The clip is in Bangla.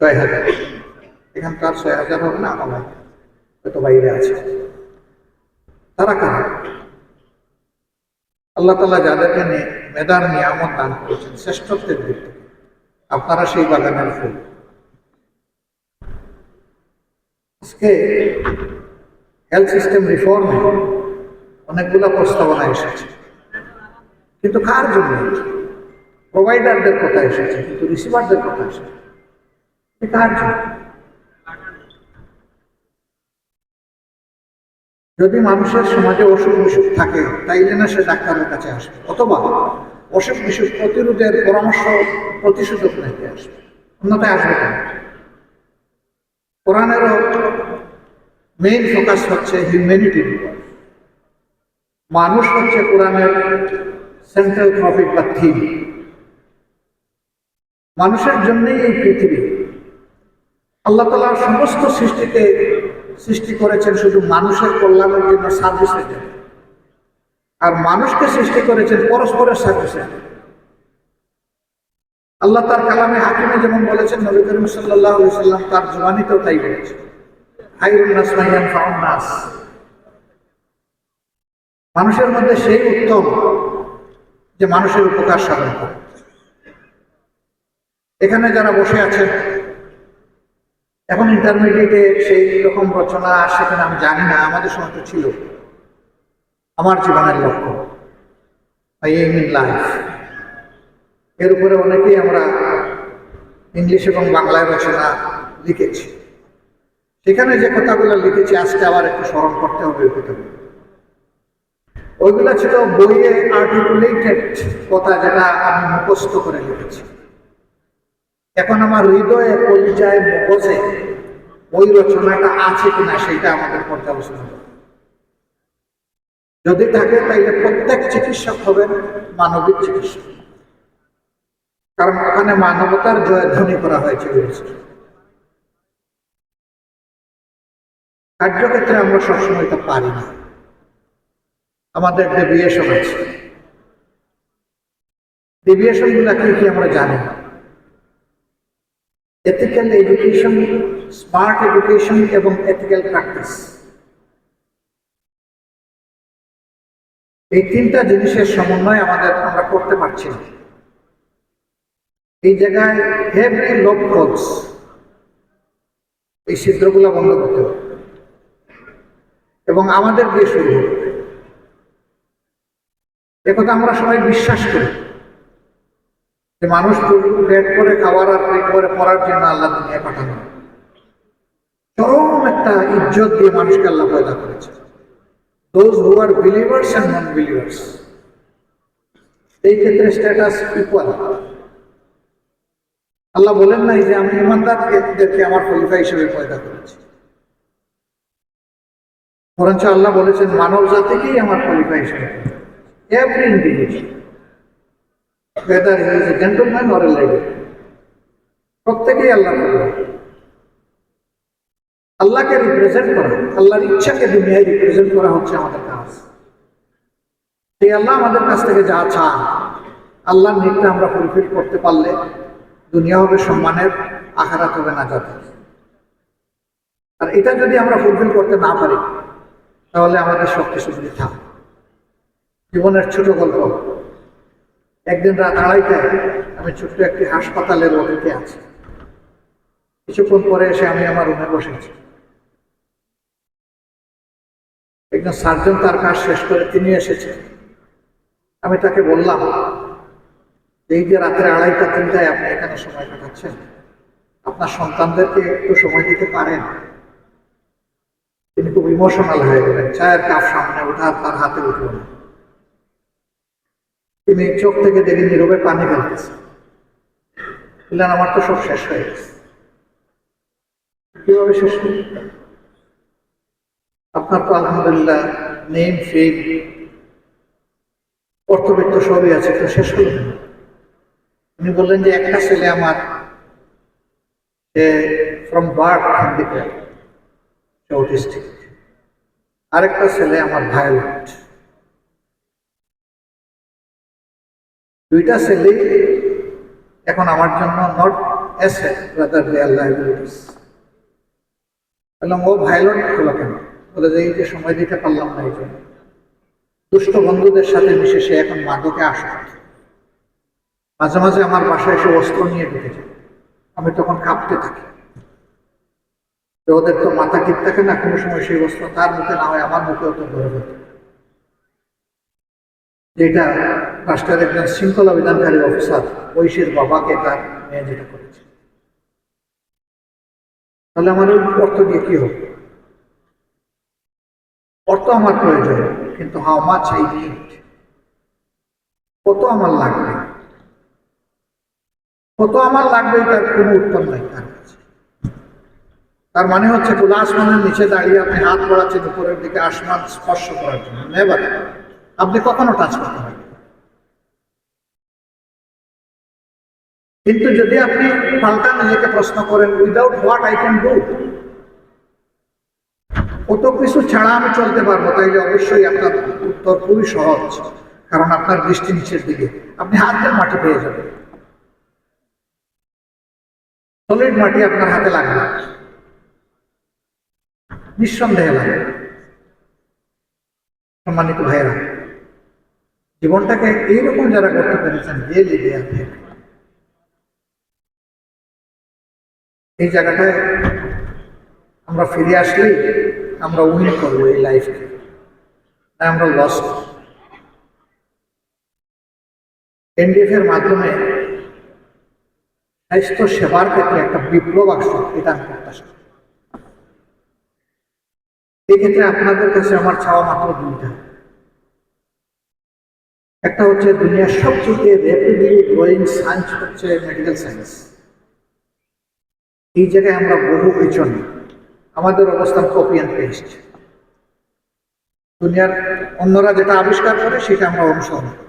ছয় হাজার। এখানকার ছয় হাজার হবে না, আমার হয়তো বাইরে আছে। তারা কারা? আল্লাহ তালা যাদেরকে মেধার নিয়ামত দান করেছেন, শ্রেষ্ঠত্বের দিক আপনারা সেই বাগানের ফুল। আজকে হেলথ সিস্টেম রিফর্মে অনেকগুলো প্রস্তাবনা এসেছে। কিন্তু কার জন্য? প্রোভাইডারদের কথা এসেছে, কিন্তু রিসিভারদের কথা এসেছে। যদি মানুষের সমাজে অসুখ বিসুখ থাকে, তাইলে না সে ডাক্তারের কাছে আসবে, অথবা অসুখ বিসুখ প্রতিরোধের পরামর্শ, প্রতিষেধক নিতে আসবে? অন্যথায় আসবে কেন? কোরআনেরও মেইন ফোকাস হচ্ছে হিউম্যানিটির উপর মানুষ হচ্ছে কোরআনের সেন্ট্রাল টপিক বা থিম মানুষের জন্যই এই পৃথিবী। আল্লাহ তালা সমস্ত সৃষ্টিকে সৃষ্টি করেছেন শুধু মানুষের কল্যাণের জন্য সার্ভিসের জন্য। আর মানুষকে সৃষ্টি করেছেন পরস্পরের সার্ভিসের জন্য। আল্লাহ তার কালামে হাকিমে যেমন বলেছেন, নবী করিম সাল্লাহ সাল্লাম তার জবানিতেও তাই বলেছেন। মানুষের মধ্যে সেই উত্তম যে মানুষের উপকার সাধন এখানে যারা বসে আছেন এখন ইন্টারমিডিয়েটে সেই রকম রচনা আসে কিনা আমি জানি না, আমাদের সময় তো ছিল। আমার জীবনের লক্ষ্য আই এম ইন লাইফ এর উপরে অনেকেই আমরা ইংলিশ এবং বাংলায় রচনা লিখেছি। সেখানে যে কথাগুলো লিখেছি, আজকে আবার একটু স্মরণ করতে হবে ওইগুলো ছিল বইয়ে আর্টিকুলেটেড কথা যেটা আমি মুখস্থ করে লিখেছি। এখন আমার হৃদয়ে পরিচয় মগজে ওই রচনাটা আছে কিনা সেটা আমাদের পর্যালোচনা করতে যদি থাকে, তাইলে প্রত্যেক চিকিৎসক হবেন মানবিক চিকিৎসক। কারণ ওখানে মানবতার জয়ধ্বনি করা হয়েছে কার্যক্ষেত্রে আমরা সবসময় তা পারি না। আমাদের ডেভিয়েশন আছে। ডেভিয়েশনগুলা কি কি আমরা জানি না। এথিক্যাল এডুকেশন স্মার্ট এডুকেশন এবং এথিক্যাল প্র্যাকটিস এই তিনটা জিনিসের সমন্বয় আমাদের, আমরা করতে পারছি না। এই জায়গায় এভরি লোভ হোলস এই ছিদ্রগুলো বন্ধ করতে এবং আমাদের দিয়ে শুরু হবে। একথা আমরা সবাই বিশ্বাস করি। যে মানুষ পেট করে খাওয়ার আর পেট করে পড়ার জন্য আল্লাহ দুনিয়া পাঠানো চরম একটা ইজ্জত দিয়ে মানুষকে আল্লাহ পয়দা করেছে। Those who are believers and non believers এই ক্ষেত্রে স্ট্যাটাস ইকুয়াল আল্লাহ বলেন নাই যে আমি ইমানদারদেরকে আমার খলিফা হিসেবে পয়দা করেছি। বরঞ্চ আল্লাহ বলেছেন মানব জাতিকেই আমার খলিফা হিসেবে every individual whether he is a gentleman or a lady. প্রত্যেকেই আল্লাহ আল্লাহকে রিপ্রেজেন্ট করা, আল্লাহর ইচ্ছাকে দুনিয়ায় রিপ্রেজেন্ট করা হচ্ছে আমাদের কাজ। সেই আল্লাহ আমাদের কাছ থেকে যা চান আল্লাহর নিকটা আমরা ফুলফিল করতে পারলে দুনিয়া হবে সম্মানের, আখারাত হবে না যাতে আর এটা যদি আমরা ফুলফিল করতে না পারি, তাহলে আমাদের সব কিছু জীবনের ছোট গল্প। একদিন রাত আড়াইটায় আমি ছোট্ট একটি হাসপাতালের ওটিতে আছি। কিছুক্ষণ পরে এসে আমি আমার রুমে বসেছি। একজন সার্জন তার কাজ শেষ করে তিনি এসেছেন। আমি তাকে বললাম, এই যে রাত্রে আড়াইটা, তিনটায় আপনি এখানে সময় কাটাচ্ছেন, আপনার সন্তানদেরকে একটু সময় দিতে পারেন? তিনি খুব ইমোশনাল হয়ে গেলেন। চায়ের কাপ সামনে ওঠা তার হাতে উঠল না। তিনি চোখ থেকে দেখে নীরবে পানি ফেলতেছে। বললেন, আমার তো সব শেষ হয়ে গেছে। কীভাবে শেষ হল আপনার তো আলহামদুলিল্লাহ নেম, ফেম, অর্থবিত্ত সবই আছে তো শেষ হল উনি বললেন যে, একটা ছেলে আমার ফ্রম বার্থ হ্যান্ডিক্যাপ অটিস্টিক আরেকটা ছেলে আমার ভায়োলেন্ট দুইটা ছেলে এখন আমার জন্য not asset rather their liabilities. বললাম, ও ভাইলট হলো কেন? বলে যে, এই যে সময় দিতে পারলাম না এই জন্য। দুষ্ট বন্ধুদের সাথে মিশে সে এখন মাদকে আসক্ত মাঝে মাঝে আমার বাসায় এসে অস্ত্র নিয়ে ঢুকে যায়। আমি তখন কাঁপতে থাকি। ওদের তো মাথা ঠিক থাকে না, কোনো সময় সেই অস্ত্র তার মুখে না হয়, আমার মুখেও তো ধরে যেত যেটা রাষ্ট্রের একজন শৃঙ্খলা বিধানকারী অফিসার ঐশীর বাবাকে তার মেয়ে যেটা করেছে। তাহলে আমার ওই অর্থ দিয়ে কি হবে? অর্থ আমার প্রয়োজন, কিন্তু হাউ মাছ আই নিড কত আমার লাগবে? কত আমার লাগবে তার কোনো উত্তর নাই তার কাছে। তার মানে হচ্ছে খোলা আসমানের নিচে দাঁড়িয়ে আপনি হাত বাড়াচ্ছেন, উপরের দিকে আসমান স্পর্শ করার জন্য। নেবার আপনি কখনো টাচ করতে পারবেন কিন্তু যদি আপনি পাল্টা নিজেকে প্রশ্ন করেন without what I can do কত কিছু ছাড়া আমি চলতে পারব, তাইলে অবশ্যই আপনার উত্তর খুবই সহজ, কারণ আপনার দৃষ্টি নিচের দিকে। আপনি হাতের মাটি পেয়ে যাবেন। সলিড মাটি আপনার হাতে লাগবে নিঃসন্দেহে লাগে সম্মানিত ভাইয়েরা জীবনটাকে এইরকম যারা করতে পেরেছেন আপনি এই জায়গাটায় আমরা ফিরে আসলেই আমরা উইন করব এই লাইফকে আমরা লস এনডিএফ এর মাধ্যমে স্বাস্থ্য সেবার ক্ষেত্রে একটা বিপ্লব আসবে এটা আমি প্রত্যাশা করি। এই ক্ষেত্রে আপনাদের কাছে আমার চাওয়া মাত্র দুইটা। একটা হচ্ছে দুনিয়ার সবচেয়ে র্যাপিডলি গ্রোয়িং সায়েন্স হচ্ছে মেডিকেল সায়েন্স এই জায়গায় আমরা বহু পিছনে। আমাদের অবস্থান কপি অ্যান্ড পেস্ট দুনিয়ার অন্যরা যেটা আবিষ্কার করে, সেটা আমরা অনুসরণ করি।